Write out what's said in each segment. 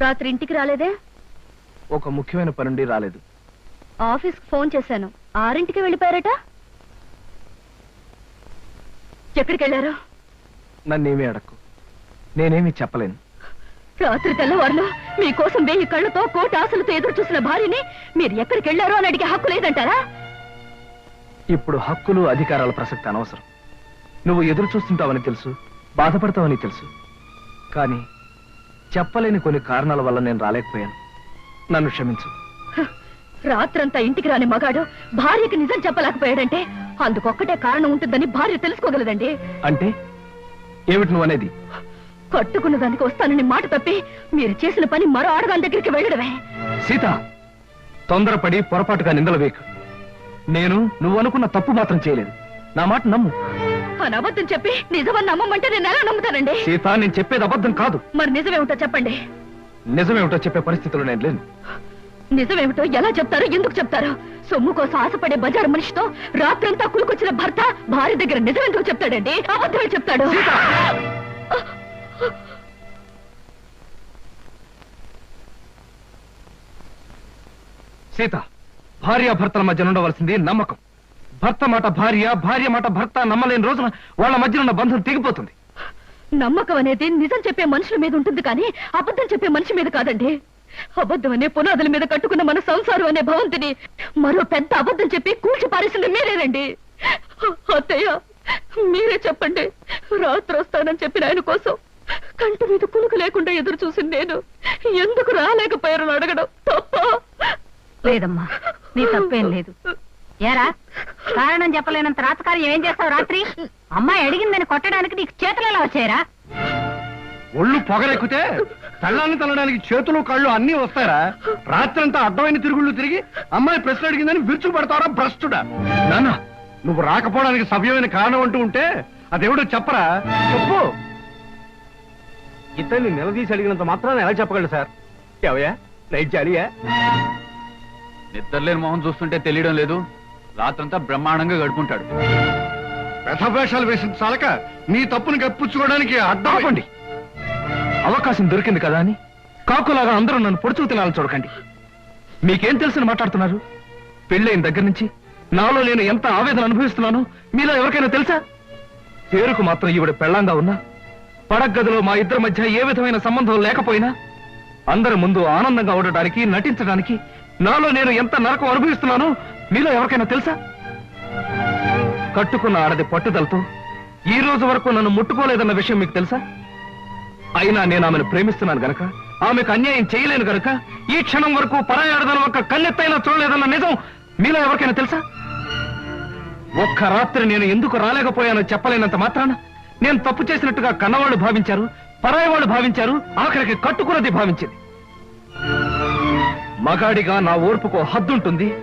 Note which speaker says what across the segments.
Speaker 1: రాత్రి ఇంటికి రాలేదే?
Speaker 2: ఒక ముఖ్యమైన పనుండి రాలేదు.
Speaker 1: ఆఫీస్ ఫోన్ చేశాను. ఆరింటికి వెళ్ళిపోయారట? ఎక్కడికి వెళ్ళారు
Speaker 2: నన్నేమీ అడక్కు. నేనేమీ చెప్పలేను.
Speaker 1: రాత్రి తెల్లవారులు మీకోసం వెయ్యి కళ్ళతో కోటి ఆశలతో ఎదురు చూసిన భార్యని మీరు ఎక్కడికి వెళ్ళారో అని అడిగే హక్కు లేదంటారా?
Speaker 2: ఇప్పుడు హక్కులు అధికారాల ప్రసక్తి అనవసరం. నువ్వు ఎదురు చూస్తుంటావని తెలుసు బాధపడతావని తెలుసు. కానీ చెప్పలేని కొన్ని కారణాల వల్ల నేను రాలేకపోయాను. నన్ను క్షమించు.
Speaker 1: రాత్రంతా ఇంటికి రాని మగాడు భార్యకి నిజం చెప్పలేకపోయాడంటే అందుకొక్కటే కారణం ఉంటుందని భార్య తెలుసుకోగలదండి.
Speaker 2: అంటే? ఏమిటి నువ్వు అనేది?
Speaker 1: కట్టుకున్న దానికి వస్తానని మాట తప్పి మీరు చేసిన పని మరో ఆడదాని దగ్గరికి వెళ్ళడమే.
Speaker 2: సీత తొందరపడి పొరపాటుగా నిందలు వేకు నేను నువ్వు అనుకున్న తప్పు మాత్రం చేయలేదు. నా మాట నమ్ము.
Speaker 1: అని అబద్ధం చెప్పి నిజమని నమ్మమంటే నేను ఎలా నమ్ముతానండి?
Speaker 2: సీత నేను చెప్పేది అబద్ధం కాదు.
Speaker 1: మరి నిజమేమిటో చెప్పండి.
Speaker 2: నిజమేమిటో చెప్పే పరిస్థితిలో నేను లేను.
Speaker 1: నిజమేమిటో ఎలా చెప్తారో ఎందుకు చెప్తారో? సొమ్ము కోసం ఆశపడే బజారు మనిషితో రాత్రంతా కులుకొచ్చిన భర్త భార్య దగ్గర నిజమెందుకు చెప్తాడండి? అబద్ధమే చెప్తాడు.
Speaker 2: సీత! భార్య భర్తల మధ్య ఉండవలసింది నమ్మకం. భర్త మాట భార్య భార్య మాట భర్త నమ్మలేని రోజున వాళ్ళ మధ్య ఉన్న బంధం తెగిపోతుంది.
Speaker 1: నమ్మకం అనేది నిజం చెప్పే మనుషుల మీద ఉంటుంది కానీ అబద్ధం చెప్పే మనిషి మీద కాదండి. అబద్ధం అనే పునాదుల మీద కట్టుకున్న మన సంసారం అనే భవంతిని మరో పెద్ద అబద్ధం చెప్పి కూల్చి పారేసింది మీరేనండి. అత్తయ్య మీరే చెప్పండి. రాత్రి వస్తానని చెప్పిన ఆయన కోసం కంటి మీద కునుకు లేకుండా ఎదురు చూసింది నేను. ఎందుకు రాలేకపోయారని అడగడం తప్ప.
Speaker 3: లేదమ్మా నీ తప్పేం లేదు. ఏరా? కారణం చెప్పలేనంత రాతకార్యం ఏం చేస్తావు రాత్రి? అమ్మాయి అడిగిందని కొట్టడానికి నీకు చేతులు ఎలా వచ్చాయరా?
Speaker 4: ఒళ్ళు పొగరెక్కితే తల్లాన్ని తల్లడానికి చేతులు కళ్ళు అన్నీ వస్తారా రాత్రంతా అడ్డమైన తిరుగుళ్ళు తిరిగి అమ్మాయి ప్రశ్న అడిగిందని విరుచుకు పడతారా భ్రష్టుడా.
Speaker 2: నాన్న
Speaker 4: నువ్వు రాకపోవడానికి సవ్యమైన కారణం అంటూ ఉంటే అదేవిడో చెప్పరా? చెప్పు. ఇతన్ని నిలదీసి అడిగినంత మాత్రాన్ని ఎలా చెప్పగలరు సార్? ఎవయా నైట్ జాలియా
Speaker 5: నిద్రలేని మొహం చూస్తుంటే తెలియడం లేదు. రాత్రంతా బ్రహ్మాండంగా గడుపుంటాడు.
Speaker 4: వ్యధవేషాలు వేసిన చాలక నీ తప్పును కప్పించుకోవడానికి అడ్డం
Speaker 2: ఆపండి. అవకాశం దొరికింది కదా అని కాకులాగా అందరూ నన్ను పొడుచుకు తినాలని చూడకండి. మీకేం తెలుసని మాట్లాడుతున్నారు? పెళ్ళైన దగ్గర నుంచి నాలో నేను ఎంత ఆవేదన అనుభవిస్తున్నానో మీలో ఎవరికైనా తెలుసా? పేరుకు మాత్రం ఈవిడ పెళ్ళంగా ఉన్నా పడగదిలో మా ఇద్దరి మధ్య ఏ విధమైన సంబంధం లేకపోయినా అందరి ముందు ఆనందంగా ఉండటానికి నటించడానికి నాలో నేను ఎంత నరకం అనుభవిస్తున్నానో మీలో ఎవరికైనా తెలుసా? కట్టుకున్న ఆడది పట్టుదలతో ఈ రోజు వరకు నన్ను ముట్టుకోలేదన్న విషయం మీకు తెలుసా? అయినా నేను ఆమెను ప్రేమిస్తున్నాను గనక ఆమెకు అన్యాయం చేయలేను గనక ఈ క్షణం వరకు పరాయాడదని ఒక్క కన్నెత్తైనా చూడలేదన్న నిజం మీలో ఎవరికైనా తెలుసా? ఒక్క రాత్రి నేను ఎందుకు రాలేకపోయానో చెప్పలేనంత మాత్రాన నేను తప్పు చేసినట్టుగా కన్నవాళ్ళు భావించారు పరాయి వాళ్ళు భావించారు ఆఖరికి కట్టుకున్నది భావించింది. మగాడిగా నా ఓర్పుకో హద్దుంటుంది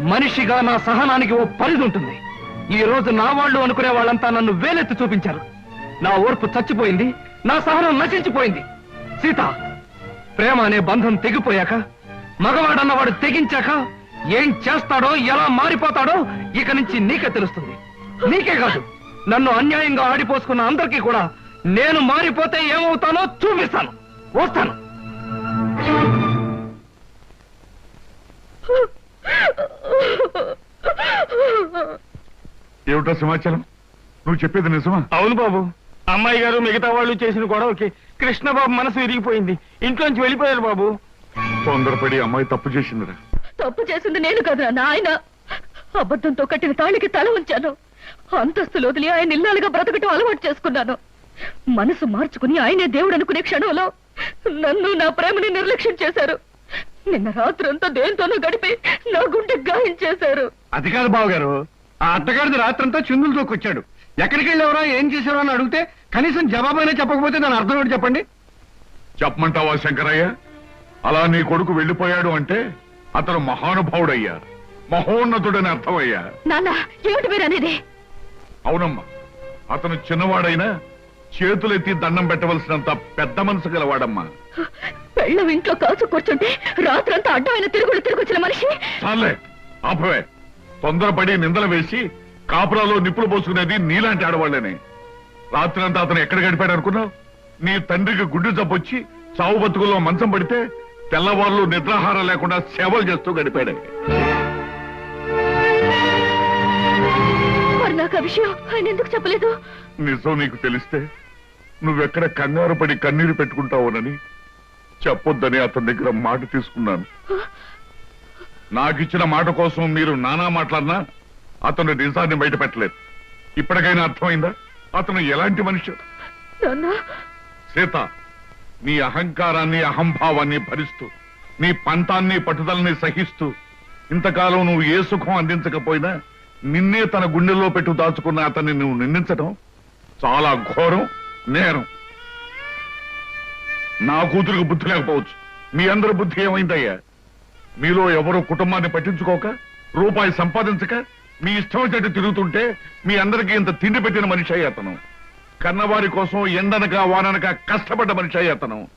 Speaker 2: మనిషిగా నా సహనానికి ఓ పరిధి ఉంటుంది ఈ రోజు నా వాళ్ళు అనుకునే వాళ్ళంతా నన్ను వేలెత్తి చూపించారు. నా ఓర్పు చచ్చిపోయింది నా సహనం నశించిపోయింది. సీత ప్రేమ అనే బంధం తెగిపోయాక మగవాడన్నవాడు తెగించాక ఏం చేస్తాడో ఎలా మారిపోతాడో ఇక నుంచి నీకే తెలుస్తుంది. నీకే కాదు నన్ను అన్యాయంగా ఆడిపోసుకున్న అందరికీ కూడా నేను మారిపోతే ఏమవుతానో చూపిస్తాను. వస్తాను.
Speaker 6: ఏమిటో సమాచారం నువ్వు చెప్పేది నిజమా?
Speaker 2: అవును బాబు. అమ్మాయి గారు మిగతా వాళ్ళు చేసిన గొడవకి కృష్ణబాబు మనసు విరిగిపోయింది. ఇంట్లోంచి వెళ్ళిపోయారు బాబు.
Speaker 6: తొందరపడి అమ్మాయి తప్పు చేసిందిరా.
Speaker 1: తప్పు చేసింది నేను కదా నాయన. అబద్ధంతో కట్టిన తాళికి తల ఉంచాను. అంతస్తులు వదిలి ఆయన ఇల్లాలుగా బ్రతకటం అలవాటు చేసుకున్నాను. మనసు మార్చుకుని ఆయనే దేవుడు అనుకునే క్షణంలో నన్ను నా ప్రేమని నిర్లక్ష్యం చేశారు. నిన్న రాత్రంతా దేంతోనూ గడిపి నా గుండె గాయం చేశారు.
Speaker 4: అది కాదు బావగారు. ఆ అత్తగారిది రాత్రంతా చిందులు తోకొచ్చాడు. ఎక్కడికి వెళ్ళేవరా ఏం చేశారో అని అడిగితే కనీసం జవాబైనా చెప్పకపోతే దాని అర్థం ఏంటి చెప్పండి?
Speaker 6: చెప్పమంటావా శంకరయ్య? అలా నీ కొడుకు వెళ్ళిపోయాడు అంటే అతను మహానుభావుడయ్యా. మహోన్నతుడని అర్థమయ్యా.
Speaker 1: నాన్న ఏమిటి మీరు అనేది?
Speaker 6: అవునమ్మా అతను చిన్నవాడైనా చేతులెత్తి దండం పెట్టవలసినంత పెద్ద మనసు గలవాడమ్మా.
Speaker 1: పెళ్ళం ఇంట్లో కాచు కూర్చుంటే రాత్రంతా అడ్డమైన తిరుగులు తిరిగొచ్చిన మనిషి?
Speaker 6: చాలే ఆపవే. తొందరపడి నిందలు వేసి కాపురాలో నిప్పులు పోసుకునేది నీలాంటి ఆడవాళ్ళనే. రాత్రంతా అతను ఎక్కడ గడిపాడు అనుకున్నావు? నీ తండ్రికి గుడ్డు జబ్బొచ్చి చావు బతుకుల్లో మంచం పడితే తెల్లవాళ్ళు నిద్రాహారం లేకుండా సేవలు చేస్తూ గడిపాడు.
Speaker 1: మరి నాకు ఆ విషయం ఆయన ఎందుకు చెప్పలేదు?
Speaker 6: నిజం నీకు తెలిస్తే నువ్వెక్కడ కంగారు పడి కన్నీరు పెట్టుకుంటావునని చెప్పొద్దని అతని దగ్గర మాట తీసుకున్నాను. నాకిచ్చిన మాట కోసం మీరు నానా మాట్లాడినా అతను నిజాన్ని బయట పెట్టలేదు. ఇప్పటికైనా అర్థమైందా? అతను ఎలాంటి మనిషి? సీత నీ అహంకారాన్ని అహంభావాన్ని భరిస్తూ నీ పంతాన్ని పట్టుదలని సహిస్తూ ఇంతకాలం నువ్వు ఏ సుఖం అందించకపోయినా నిన్నే తన గుండెల్లో పెట్టు దాచుకున్న అతన్ని నువ్వు నిందించడం చాలా ఘోరం నేరం. నా కూతురికి బుద్ధి లేకపోవచ్చు. మీ అందరి బుద్ధి ఏమైందయ్యా? మీలో ఎవరు కుటుంబాన్ని పట్టించుకోక రూపాయి సంపాదించక మీ ఇష్టం వచ్చేట్టు తిరుగుతుంటే మీ అందరికీ ఇంత తిండి పెట్టిన మనిషి అతను. కన్నవారి కోసం ఎండనక వాననక కష్టపడ్డ మనిషి అతను.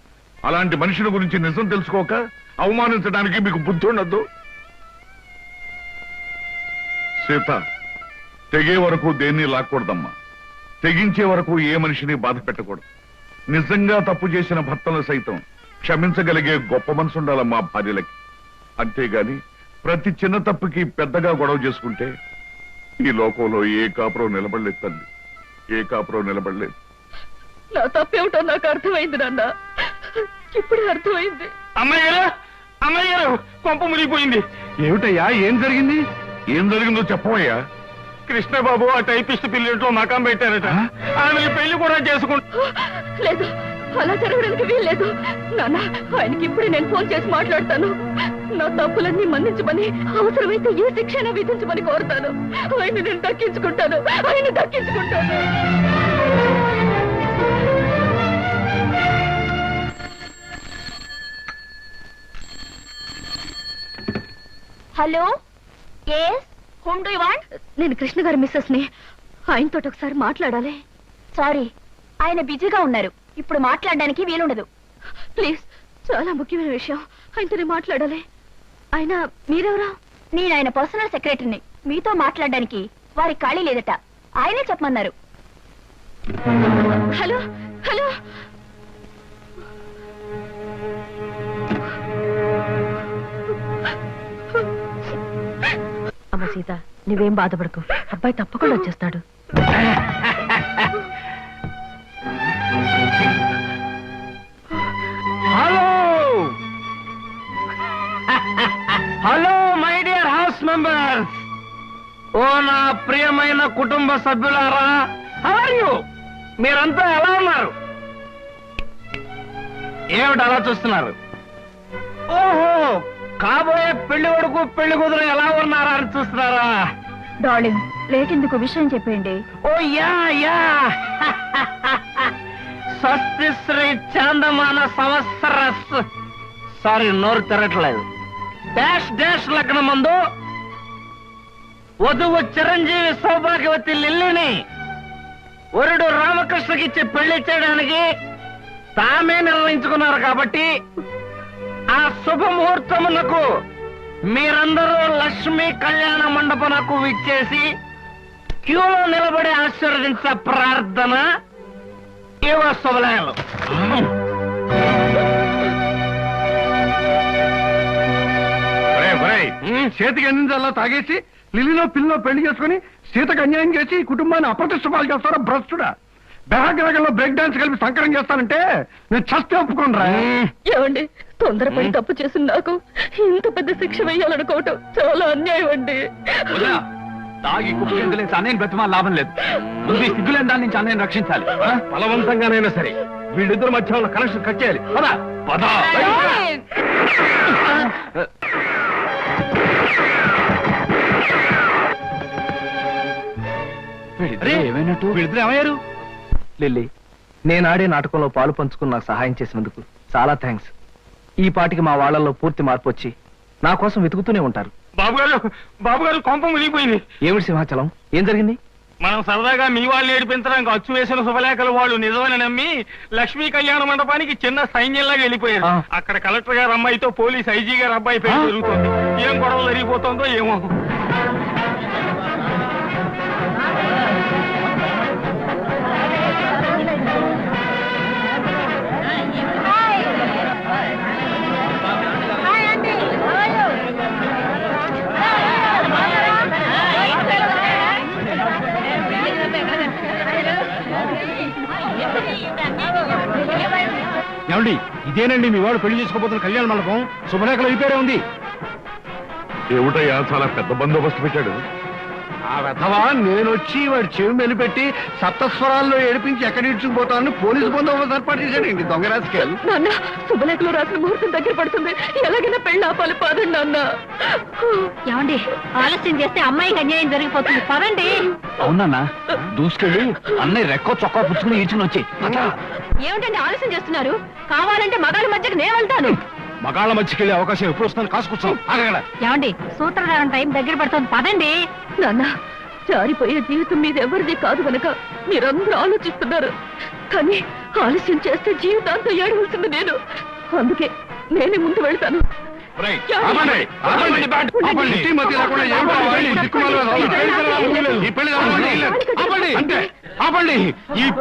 Speaker 6: అలాంటి మనిషిని గురించి నిజం తెలుసుకోక అవమానించడానికి మీకు బుద్ధి ఉండద్దు. సీత తెగే వరకు దేన్ని లాక్కూడదమ్మా? తెగించే వరకు ఏ మనిషిని బాధ పెట్టకూడదు. నిజంగా తప్పు చేసిన భర్తలు సైతం క్షమించగలిగే గొప్ప మనసు ఉండాలమ్మా భార్యలకి. అంతేగాని ప్రతి చిన్న తప్పుకి పెద్దగా గొడవ చేసుకుంటే ఈ లోకంలో ఏ కాపురం నిలబడలేదు తల్లి. ఏ కాపురం నిలబడలేదు.
Speaker 1: నా తప్పేమిటో నాకు అర్థమైంది నాన్న. ఇప్పుడే అర్థమైంది.
Speaker 2: అమ్మాయి గారు అమ్మాయి గారు కొంప మునిగిపోయింది.
Speaker 4: ఏమిటయ్యా ఏం జరిగింది?
Speaker 6: ఏం జరిగిందో చెప్పవయ్యా.
Speaker 2: కృష్ణబాబు ఆ టైపిస్ట్ పిల్లెంట్లో మకాం పెట్టారట. ఆమె పెళ్ళి కూడా చేసుకుంటా
Speaker 1: లేదు. అలా జరగడానికి వీల్లేదు. నాన్న ఆయనకి ఇప్పుడే నేను ఫోన్ చేసి మాట్లాడతాను. నా తప్పులన్నీ మన్నించమని అవసరమైతే ఏ శిక్షణ విధించమని కోరుతాను. ఆయన నేను దక్కించుకుంటాను. ఆయన దక్కించుకుంటాను.
Speaker 7: Hello? Yes whom do want
Speaker 1: నేను కృష్ణ గారి మిస్సెస్ని. ఆయనతో ఒకసారి మాట్లాడాలి.
Speaker 7: సారీ ఆయన బిజీగా ఉన్నారు. ఇప్పుడు మాట్లాడడానికి వీలుండదు.
Speaker 1: ప్లీజ్ చాలా ముఖ్యమైన విషయం. ఆయనతో నేను మాట్లాడాలి. ఆయన మీరెవరా?
Speaker 7: నేను ఆయన పర్సనల్ సెక్రటరీని. మీతో మాట్లాడడానికి వారి ఖాళీ లేదట. ఆయనే చెప్పమన్నారు.
Speaker 1: హలో అమ్మ సీత నువ్వేం బాధపడకు. అబ్బాయి తప్పకుండా వచ్చేస్తాడు.
Speaker 2: Hello! Hello my dear house members! ఓ నా ప్రియమైన కుటుంబ సభ్యులారా హలో మీరంతా ఎలా ఉన్నారు? ఏమిటి అలా చూస్తున్నారు? ఓహో! కాబోయే పెళ్ళి కొడుకు పెళ్ళి కూతురు ఎలా ఉన్నారా అని చూస్తున్నారా?
Speaker 7: డార్లింగ్ లేట్ ఎందుకు విషయం చెప్పండి
Speaker 2: ఓ యా యా. స్వస్తి శ్రీ చాందమాన సంవత్సర సారీ నోరు తిరగట్లేదు డాష్ డాష్ లగ్నం మందు వధువు చిరంజీవి సౌభాగ్యవతి లిల్లిని వరుడు రామకృష్ణకిచ్చి పెళ్ళి చేయడానికి తామే నిర్ణయించుకున్నారు కాబట్టి ఆ శుభముహూర్తమునకు మీరందరూ లక్ష్మీ కళ్యాణ మండపనకు విచ్చేసి క్యూలో నిలబడి ఆశీర్వదించ ప్రార్థన ఇవ శుభలయాలు
Speaker 4: చేతికి అందించల్లా తాగేసి లిల్లిలో పిల్లలో పెళ్ళి చేసుకుని సీతకు అన్యాయం చేసి ఈ కుటుంబాన్ని అప్రతిష్ట పాలు చేస్తారా భ్రష్టుడా బెహగ్రగంలో బ్రేక్ డాన్స్ కలిపి సంకరం చేస్తానంటే నేను చస్తే ఒప్పుకోనరా.
Speaker 1: ఏమండి? తొందరపడి తప్పు చేసిన నాకు ఇంత పెద్ద శిక్ష వేయాలనుకోవటం చాలా అన్యాయం అండి.
Speaker 5: తాగి కుప్పి అన్నయ్యని బ్రతిమా లాభం లేదు. ముందు సిగ్గులేని దాని నుంచి అన్నయ్యని రక్షించాలి.
Speaker 2: బలవంతంగానైనా సరే వీళ్ళిద్దరి మధ్య ఉన్న కనెక్షన్ కట్ చేయాలి. పద పద.
Speaker 5: ఏమైనట్టు?
Speaker 2: వీళ్ళిద్దరు ఏమయ్యారు? లిల్లీ నేను ఆడే నాటకంలో పాలు పంచుకుని నాకు సహాయం చేసినందుకు చాలా థ్యాంక్స్ ఈ పాటికి మా వాళ్ళల్లో పూర్తి మార్పు వచ్చి నా కోసం వెతుకుతూనే ఉంటారు.
Speaker 8: బాబు గారు బాబు గారు కొంప మునిగిపోయింది
Speaker 2: ఏమిటి సింహాచలం? ఏం జరిగింది?
Speaker 8: మనం సరదాగా మీ వాళ్ళు ఏడిపించడానికి అచ్చు వేసిన శుభలేఖలు వాళ్ళు నిజమని నమ్మి లక్ష్మీ కళ్యాణ మండపానికి చిన్న సైన్యంలాగా వెళ్ళిపోయారు. అక్కడ కలెక్టర్ గారు అమ్మాయితో పోలీస్ ఐజీ గారు అబ్బాయి పెళ్ళి జరుగుతుంది. ఏం గొడవ జరిగిపోతుందో ఏమో.
Speaker 4: ఏమండి? ఇదేనండి మీ వాడు పెళ్ళి చేసుకోబోతున్న కళ్యాణ మండపం? శుభలేఖలు అయిపోయారే ఉంది.
Speaker 6: ఏమిటయ్యా చాలా పెద్ద బందోబస్తు పెట్టాడు?
Speaker 4: ఆ వెధవా నేను వచ్చి వాడి చెవి మెలిపెట్టి సప్తస్వరాల్లో ఏడిపించి ఎక్కడ ఇడ్చుకుపోతానని పోలీసు బందోబస్తు ఏర్పాటు చేశాడండి దొంగ రాజకీయాలు?
Speaker 1: నాన్న శుభలేఖలో రాసిన ముహూర్తం దగ్గర పడుతుంది. ఎలాగైనా పెళ్ళి ఆపాలి పాదండి నాన్న.
Speaker 3: ఏమండి ఆలస్యం చేస్తే అమ్మాయికి అన్యాయం జరిగిపోతుంది. పదండి.
Speaker 5: అవునన్నా దూసుకెళ్ళి అన్నయ్య రెక్కో చొక్కా పుచ్చుకుని ఈడ్చుకుని వచ్చి
Speaker 1: ఏమిటండి ఆలస్యం చేస్తున్నారు? కావాలంటే మగాళ్ళ మధ్యకి నేను వెళ్తాను.
Speaker 4: మగాళ్ళ మధ్యకెళ్ళే అవకాశం ఎప్పుడు వస్తుందని కాసుకొచ్చాం
Speaker 3: ఏమండి సూత్రధారం టైం దగ్గర పడుతుంది. పదండి.
Speaker 1: నాన్న జారిపోయే జీవితం మీద ఎవరిది కాదు గనక మీరందరూ ఆలోచిస్తున్నారు. కానీ ఆలస్యం చేస్తే జీవితాంతం ఏడవలసింది నేను. అందుకే నేనే ముందు వెళ్తాను?
Speaker 4: ఈ వాళ్ళు.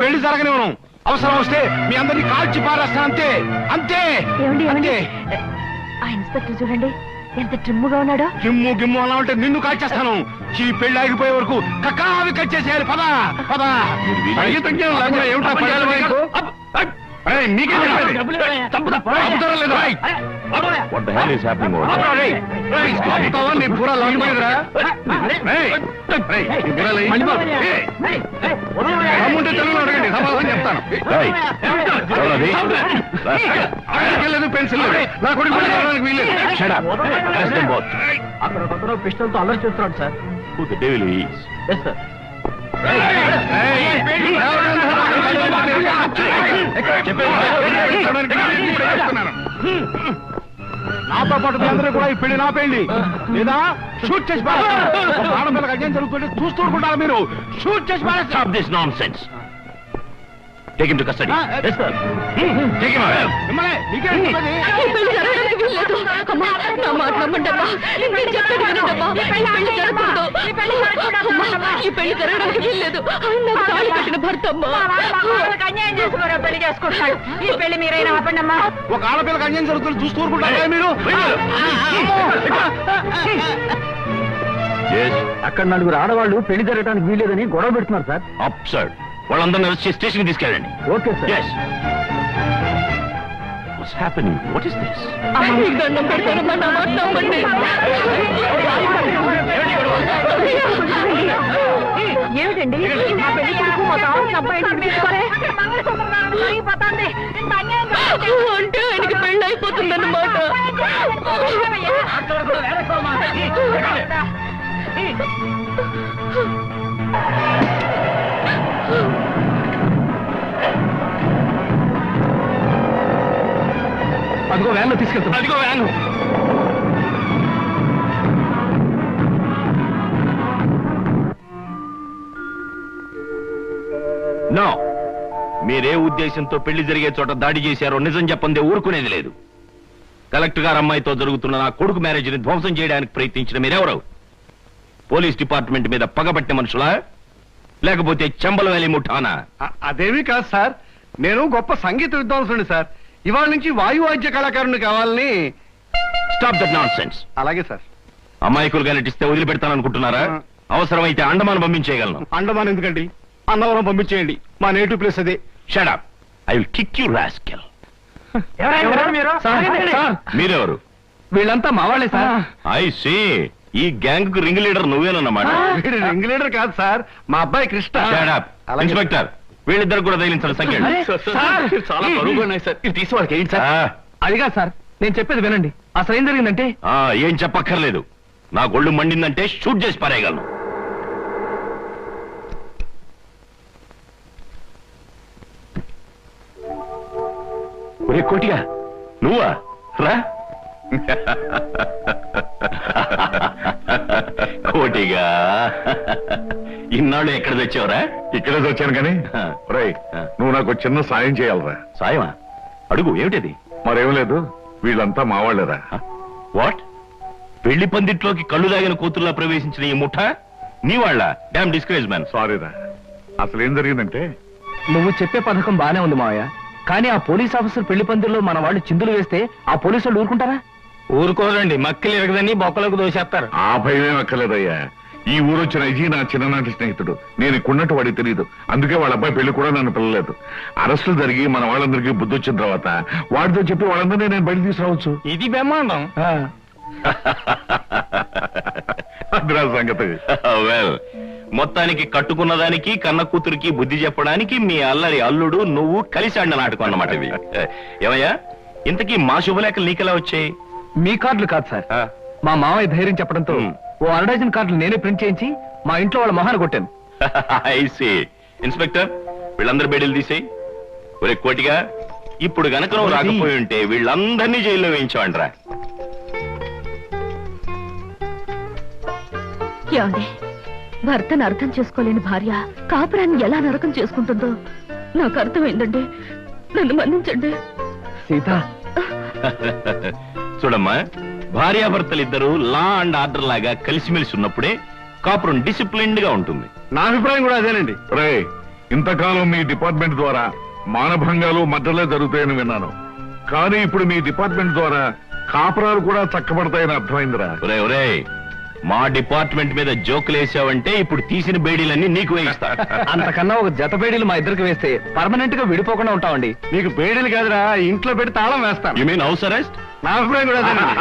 Speaker 4: పెళ్ళి జరగడానికి వీల్లేదు. అవసరం వస్తే మీ అందరినీ కాల్చి పారేస్తాను అంతే. అంతే.
Speaker 1: ఏమండి ఏమండి?
Speaker 4: అంతే.
Speaker 1: ఆ ఇన్స్పెక్టర్ చూడండి ఎంత ట్రిమ్ముగా ఉన్నాడో.
Speaker 4: గిమ్ము గిమ్ము అలా ఉంటే నిన్ను కాల్చేస్తాను. ఈ పెళ్ళి ఆగిపోయే వరకు కక్కావి కచ్చేసేయాలి పద. పద సంగీతం లేకుండా ఏమిటా పడాలి మీకు? Up, up. ఏయ్, మీకేం చెప్పేది? చంపుతారా లేదా? ఏయ్,
Speaker 6: what the hell is happening
Speaker 4: ఆపురా, రేయ్. రేయ్, ఆపుతావా? నీ బుర్ర లాగిపోయిందిరా? రేయ్, రేయ్, నీ బుర్ర లాగి- ఏయ్, దమ్ముంటే తెలుగులో అడగండి సమాధానం చెప్తాను ఆయనకి లేదు పెన్సిల్ లేదు నా కొడుకు పెళ్ళి జరగడానికి వీల్లేదు
Speaker 5: పిస్టల్తో అల్లరి చేస్తున్నాడు సార్
Speaker 4: నాతో పాటు మీ అందరూ కూడా ఈ పెళ్ళి నా పెళ్ళి లేదా షూట్ చేసి ఆడపిల్లకి అన్యాయం జరుగుతుంటే చూస్తూ ఊరుకుంటారా మీరు? షూట్ చేసి పారేస్తాను.
Speaker 5: This nonsense take into custody
Speaker 4: ఆ, మిమ్మల్ని మీకేం చెప్పేది?
Speaker 1: ఈ పెళ్ళి జరగడానికి వీల్లేదు. అమ్మా నా మాట నమ్మండి అమ్మా నేను చెప్పేది జరగకూడదు అమ్మా ఈ పెళ్ళి జరగడానికి వీల్లేదు ఆయన తాళి కట్టిన భర్త
Speaker 3: అన్యాయం పెళ్ళి చేసుకుంటాడు ఈ పెళ్ళి మీరైనా ఆపండి అమ్మా.
Speaker 4: ఒక ఆడపిల్లకి అన్యాయం జరుగుతుంటే చూస్తూ ఊరుకుంటారా మీరు?
Speaker 5: అక్కడ నలుగురు ఆడవాళ్ళు పెళ్ళి జరగడానికి వీలేదని గొడవ పెడుతున్నారు సార్.
Speaker 9: అప్సర్డ్ వాళ్ళందరినీ అరెస్ట్ చేసి స్టేషన్కి తీసుకెళ్ళండి.
Speaker 5: Okay sir.
Speaker 9: Yes what's happening what is
Speaker 1: ఏమిటండి నా పెళ్ళి కొడుకు మా కావాల్సిన అబ్బాయి తీసుకోరే అంటే ఆయనకి పెళ్ళి అయిపోతుందన్నమాట
Speaker 2: అదిగో వ్యాన్లో తీసుకెళ్తాను
Speaker 8: అదిగో వ్యాను
Speaker 9: నో. మీరే ఉద్దేశంతో పెళ్ళి జరిగే చోట దాడి చేశారో నిజం చెప్పందే ఊరుకునేది లేదు. కలెక్టర్ గారు అమ్మాయితో జరుగుతున్న నా కొడుకు మ్యారేజ్ని ధ్వంసం చేయడానికి ప్రయత్నించిన మీరెవరు? పోలీస్ డిపార్ట్మెంట్ మీద పగబట్టిన మనుషులా? లేకపోతే చెంబల వేలి ముఠానా?
Speaker 4: అదేమీ కాదు సార్. నేను గొప్ప సంగీత విద్వాంసుని సార్. ఇవాళ నుంచి వాయువాద్య కళాకారుని కావాలని
Speaker 9: స్టాప్ దట్ నాన్ సెన్స్
Speaker 4: అలాగే సార్.
Speaker 9: అమాయకులుగా నటిస్తే వదిలిపెడతాననుకుంటున్నారా. అవసరమైతే అండమాన్ పంపించేయగలను.
Speaker 4: అండమాన్ ఎందుకండి? అన్నవరం పంపించేయండి. మా నేటివ్ ప్లేస్ అదే.
Speaker 9: Shut up I will kick you rascal మీరెవరు?
Speaker 2: వీళ్ళంతా మా వాళ్ళే సార్.
Speaker 9: ఐ సీ ఈ గ్యాంగ్కు రింగ్ లీడర్ నువ్వేనన్నమాట.
Speaker 4: రింగ్ లీడర్ కాదు సార్. మా అబ్బాయి కృష్ణ.
Speaker 9: ఇన్స్పెక్టర్ వీళ్ళిద్దరు కూడా తగిలించాలి సంఖ్య
Speaker 2: అదిగా సార్. నేను చెప్పేది వినండి. అసలు ఏం జరిగిందంటే
Speaker 9: ఏం చెప్పక్కర్లేదు. నా గొళ్ళు మండిందంటే షూట్ చేసి పారేయగలను. ఒరే కోటిగా నువ్వా? రా. కోటిగా. ఇన్నాళ్ళు ఎక్కడ తెచ్చావురా?
Speaker 6: ఇక్కడే వచ్చాను కానీ. రై నువ్వు నాకు చిన్న సాయం చేయాలరా.
Speaker 9: సాయమా? అడుగు ఏమిటది?
Speaker 6: మరేం లేదు వీళ్ళంతా మా వాళ్ళేరా.
Speaker 9: వాట్? పెళ్ళి పందిట్లోకి కళ్ళు దాగిన కూతుర్లా ప్రవేశించిన ఈ ముఠ? నీ వాళ్ళ? Damn discourage man.
Speaker 6: సారీరా. అసలు ఏం జరిగిందంటే?
Speaker 2: నువ్వు చెప్పే పథకం బానే ఉంది మావయ్య. కానీ ఆ పోలీస్ ఆఫీసర్ పెళ్ళి పందిరిలో మన వాళ్ళు చిందులు వేస్తే ఆ పోలీసు వాళ్ళు ఊరుకుంటారా?
Speaker 8: ఊరుకోరండి. మక్కలు ఎరగదని బొక్కలకు దోసేస్తారు.
Speaker 6: ఆ భయమేం అక్కర్లేదయ్యా. ఈ ఊరు వచ్చిన అజీ నా చిన్ననాటి స్నేహితుడు. నేను ఇక్కడున్నట్టు వాడికి తెలియదు అందుకే వాళ్ళ అబ్బాయి పెళ్ళి కూడా నన్ను పిల్లలేదు అరెస్టులు జరిగి మన వాళ్ళందరికీ బుద్ధి వచ్చిన తర్వాత వాడితో చెప్పి వాళ్ళందరినీ నేను బయట తీసుకురావచ్చు.
Speaker 8: ఇది బ్రహ్మాండం.
Speaker 6: అదిరా సంగతి.
Speaker 9: వెల్ మొత్తానికి కట్టుకున్న దానికి కన్న కూతురికి బుద్ధి చెప్పడానికి మీ అల్లరి అల్లుడు నువ్వు కలిసి ఆడిన నాటకం అన్నమాట ఇవి ఏమయ్యా? ఇంతకీ మా శుభలేఖలు నీకెలా వచ్చాయి?
Speaker 2: మీ కార్డులు కాదు సార్.
Speaker 9: ఆ,
Speaker 2: మా మామయ్య ధైర్యం చెప్పడంతో. ఓ అరడజన్ కార్డులు నేనే ప్రింట్ చేయించి మా ఇంట్లో వాళ్ళ మొహాన్ని కొట్టాను.
Speaker 9: I see. ఇన్స్పెక్టర్ వీళ్ళందరి బేడీలు తీసేయి. ఒరే కోటిగా ఇప్పుడు గనక నువ్వు రాకపోయి ఉంటే వీళ్ళందరినీ జైల్లో వేయించావంట్రా
Speaker 1: ఏమండి? భర్తను అర్థం చేసుకోలేని భార్య కాపురాన్ని ఎలా నరకం చేసుకుంటుందో నాకు అర్థమైందండి. నన్ను మన్నించండి.
Speaker 2: సీత.
Speaker 9: చూడమ్మా భార్యాభర్తలిద్దరూ లా అండ్ ఆర్డర్ లాగా కలిసిమెలిసి ఉన్నప్పుడే కాపురం డిసిప్లిన్డ్గా ఉంటుంది.
Speaker 4: నా అభిప్రాయం కూడా అదేనండి.
Speaker 6: రే ఇంతకాలం మీ డిపార్ట్మెంట్ ద్వారా మానభంగాలు మద్దలే జరుగుతాయని విన్నాను. కానీ ఇప్పుడు మీ డిపార్ట్మెంట్ ద్వారా కాపురాలు కూడా చక్కబడతాయని అర్థమైందిరా.
Speaker 9: ఒరే ఒరే మా డిపార్ట్మెంట్ మీద జోకులు వేసావంటే ఇప్పుడు తీసిన బేడీలన్నీ నీకు వేయిస్తా.
Speaker 2: అంతకన్నా ఒక జత బేడీలు మా ఇద్దరికి వేస్తే పర్మనెంట్గా విడిపోకుండా ఉంటామండి.
Speaker 4: మీకు బేడీలు కాదురా ఇంట్లో పెట్టి తాళం వేస్తాను.
Speaker 9: యు మీన్ హౌస్ అరెస్ట్
Speaker 4: నా అభిప్రాయం కూడా అదేనండి